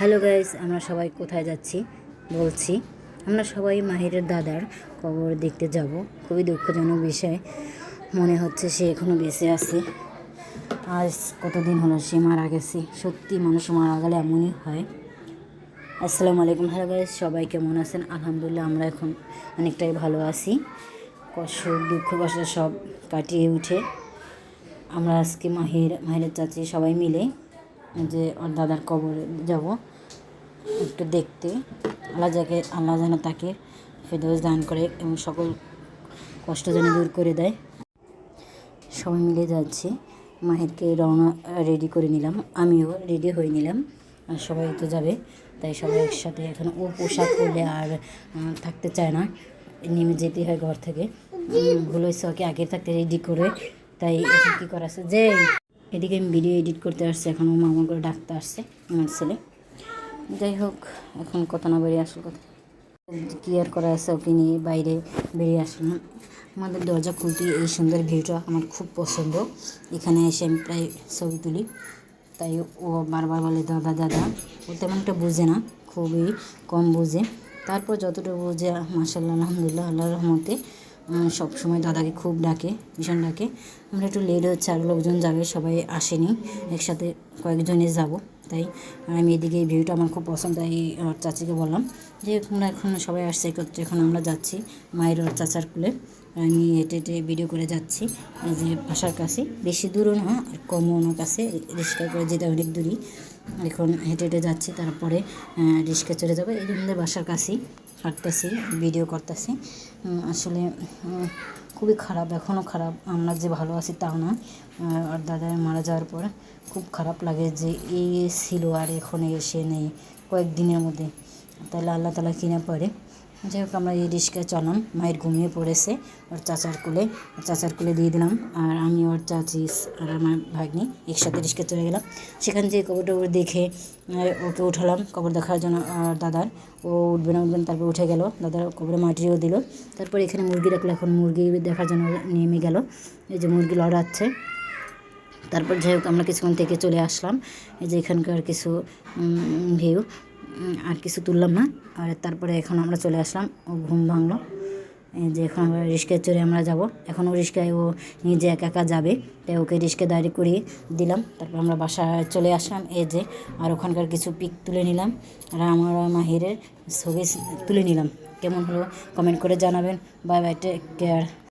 Hello guys, আমরা সবাই কোথায় যাচ্ছি? বলছি, আমরা সবাই মাহিরের দাদার কবর দেখতে যাব। খুবই দুঃখজনক বিষয়। মনে হচ্ছে সে এখনও বেঁচে আছে। আজ কতদিন হলো সে মারা গেছে? সত্যি মানুষ মারা গেলে এমনই হয়। আসসালামু আলাইকুম। হ্যালো গাইস, সবাই কেমন আছেন? আলহামদুলিল্লাহ, আমরা এখন অনেকটাই ভালো আছি। কষ্ট, দুঃখ, কষ্ট সব কাটিয়ে উঠে আমরা আজকে মাহির, মাহিরের চাচি সবাই মিলে যে ওর দাদার কবরে যাব। একটু দেখতে। আল্লাহ যাকে, আল্লাহ যেন তাকে ফেরদৌস দান করে এবং সকল কষ্ট যেন দূর করে দেয়। সবাই মিলে যাচ্ছি। মাহেরকে রওনা রেডি করে নিলাম। আমিও রেডি হয়ে নিলাম। আর সবাই তো যাবে। তাই সবাই একসাথে এখন ও পোশাক পরলে আর থাকতে চায় না। নেমে যেতে হয় ঘর থেকে। ভুল হয়েছে ওকে আগে থাকতে রেডি করে। তাই এখন কী করা আছে? যে, এদিকে আমি ভিডিও এডিট করতে আসছে। এখন ও মামা করে ডাকতে আসছে, আমার ছেলে। যাই হোক, এখন কথা না বেরিয়ে আসল কথা। কি আর করা আছে ওকে নিয়ে, বাইরে বেরিয়ে আসলাম। আমাদের দরজা খুলতে এই সুন্দর ভিউটা আমার খুব পছন্দ। এখানে এসে আমি প্রায় ছবি তুলি। তাই ও বারবার বলে, দাদা দাদা। ও তেমন একটা বুঝে না, খুবই কম বুঝে। তারপর যতটুকু বুঝে মাসাল্লাহ আলহামদুলিল্লাহ আল্লাহ রহমতে সব সময় দাদাকে খুব ডাকে, ভীষণ ডাকে। আমরা একটু লেট হচ্ছে, আর লোকজন যাবে, সবাই আসেনি। একসাথে কয়েকজনে যাব। তাই আমি এদিকে এই ভিউটা আমার খুব পছন্দ তাই আমার চাচিকে বললাম যে তোমরা এখন সবাই আসছে একত্রে, এখন আমরা যাচ্ছি মায়ের ওর চাচার কুলে। আমি হেঁটে হেঁটে ভিডিও করে যাচ্ছি যে বাসার কাছে। বেশি দূরও না, আর কমও না কাছে, রিক্সা করে যেতে অনেক দূরই। এখন হেঁটে হেঁটে যাচ্ছি, তারপরে রিক্সা চলে যাব। এই জন্য বাসার কাছেই হাঁটতেছি ভিডিও করতেছি। আসলে খুবই খারাপ এখনও খারাপ। আমরা যে ভালো আছি তাও না আর দাদা মারা যাওয়ার পর খুব খারাপ লাগে যে এই ছিল আর এখন এসে নেই কয়েকদিনের মধ্যে। তাহলে আল্লাহ তালা কিনে পড়ে যাই হোক আমরা এই রিক্সায় চলাম মায়ের ঘুমিয়ে পড়েছে ওর চাচার কোলে। চাচার কোলে দিয়ে দিলাম। আর আমি, ওর চাচি আর আমার ভাগ্নি একসাথে রিক্সা চলে গেলাম। সেখান থেকে কবর টবর দেখে ওকে উঠালাম কবর দেখার জন্য। আর দাদার, ও উঠবে না উঠবে না, তারপর উঠে গেল। দাদার কবরে মাটিও দিল। তারপর এখানে মুরগি রাখল। এখন মুরগি দেখার জন্য নেমে গেল। এই যে মুরগি লড়াচ্ছে। তারপর যাই হোক আমরা কিছুক্ষণ থেকে চলে আসলাম। এই যে এখানকার কিছু ভিউ আর কিছু তুললাম না। আর তারপরে এখন আমরা চলে আসলাম, ও ঘুম ভাঙলো। যে এখন আমরা রিক্সায় চড়ে আমরা যাব। এখন ও রিক্সায় ও নিজে একা একা যাবে। তাই ওকে রিক্সা দাঁড়িয়ে করিয়ে দিলাম। তারপর আমরা বাসায় চলে আসলাম। এই যে, আর ওখানকার কিছু পিক তুলে নিলাম। আর আমার মাহিরের ছবি তুলে নিলাম। কেমন হলো? কমেন্ট করে জানাবেন। Bye bye take care